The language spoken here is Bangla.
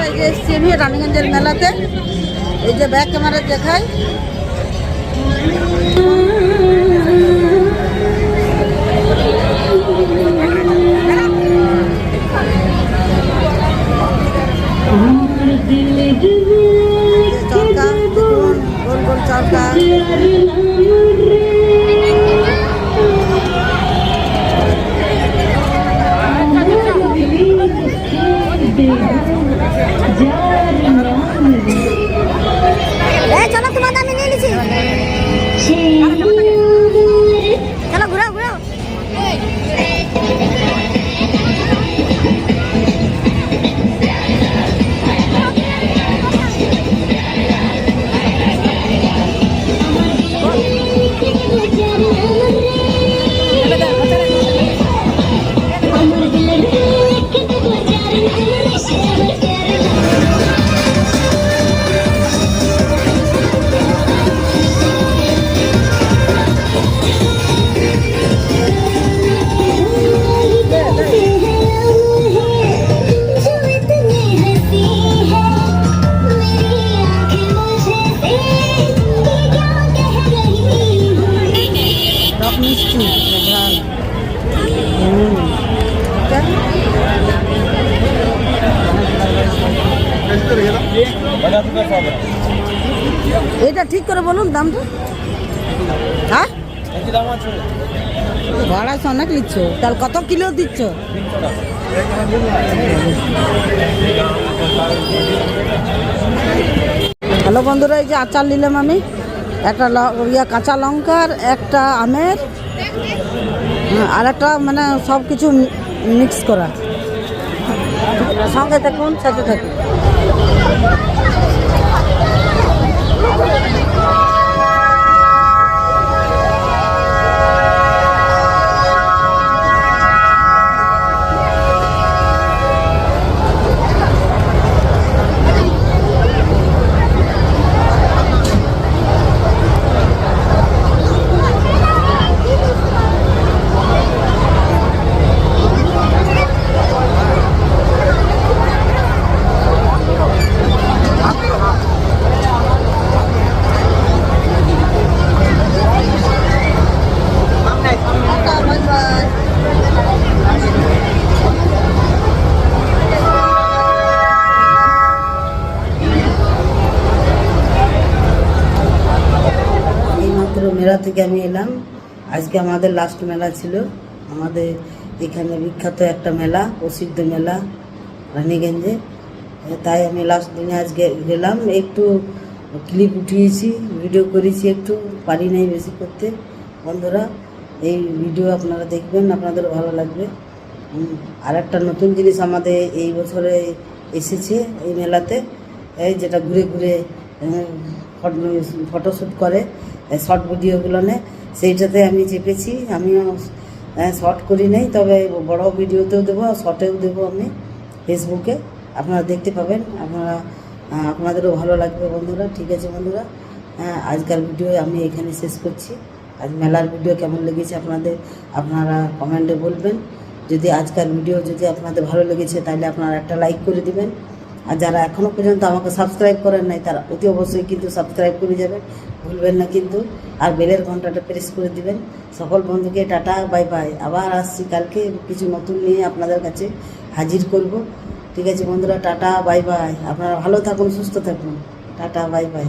এই যে এসছি আমি রানীগঞ্জের মেলাতে এই যে ব্যাক ক্যামেরা দেখাই। এই যে চরকা। দেখুন গোল গোল চরকা। এটা ঠিক করে বলুন দামটা। হ্যাঁ? ভাড়া অনেক নিচ্ছ তাহলে কত কিলো দিচ্ছ? হ্যালো বন্ধুরা, এই যে আচার নিলাম আমি। একটা ইয়া কাঁচা লঙ্কার, একটা আমের আর একটা মানে সব কিছু মিক্স করা। সঙ্গে থাকুন সাথে থাকুন Thank এইমাত্র মেলা থেকে আমি এলাম। আজকে আমাদের লাস্ট মেলা ছিল। আমাদের এখানে বিখ্যাত একটা মেলা, প্রসিদ্ধ মেলা, রানীগঞ্জে। তাই আমি লাস্ট দিনে আজকে গেলাম। একটু ক্লিপ উঠিয়েছি ভিডিও করেছি একটু, পারি নাই বেশি করতে। বন্ধুরা, এই ভিডিও আপনারা দেখবেন, আপনাদের ভালো লাগবে। আর একটা নতুন জিনিস আমাদের এই বছরে এসেছে এই মেলাতে, এই যেটা ঘুরে ঘুরে ফটোশ্যুট করে শর্ট ভিডিওগুলো নে, সেইটাতে আমি চেপেছি, আমিও শর্ট করি নাই, তবে বড় ভিডিওতেও দেবো শর্টেও দেবো আমি ফেসবুকে আপনারা দেখতে পাবেন, আপনারা আপনাদেরও ভালো লাগবে বন্ধুরা, ঠিক আছে বন্ধুরা? আজকাল ভিডিও আমি এখানে শেষ করছি। আজ মেলার ভিডিও কেমন লেগেছে আপনাদের, আপনারা কমেন্টে বলবেন। যদি আজকাল ভিডিও যদি আপনাদের ভালো লেগেছে, তাহলে আপনারা একটা লাইক করে দিবেন। আর যারা এখনও পর্যন্ত আমাকে সাবস্ক্রাইব করেন নাই, তারা অতি অবশ্যই কিন্তু সাবস্ক্রাইব করে যাবেন। ভুলবেন না কিন্তু। আর বেলের ঘন্টাটা প্রেস করে দিবেন। সকল বন্ধুকে টাটা বাই বাই আবার আসছি কালকে কিছু নতুন নিয়ে আপনাদের কাছে হাজির করব। ঠিক আছে বন্ধুরা, টাটা বাই বাই আপনারা ভালো থাকুন, সুস্থ থাকুন। Tata bye bye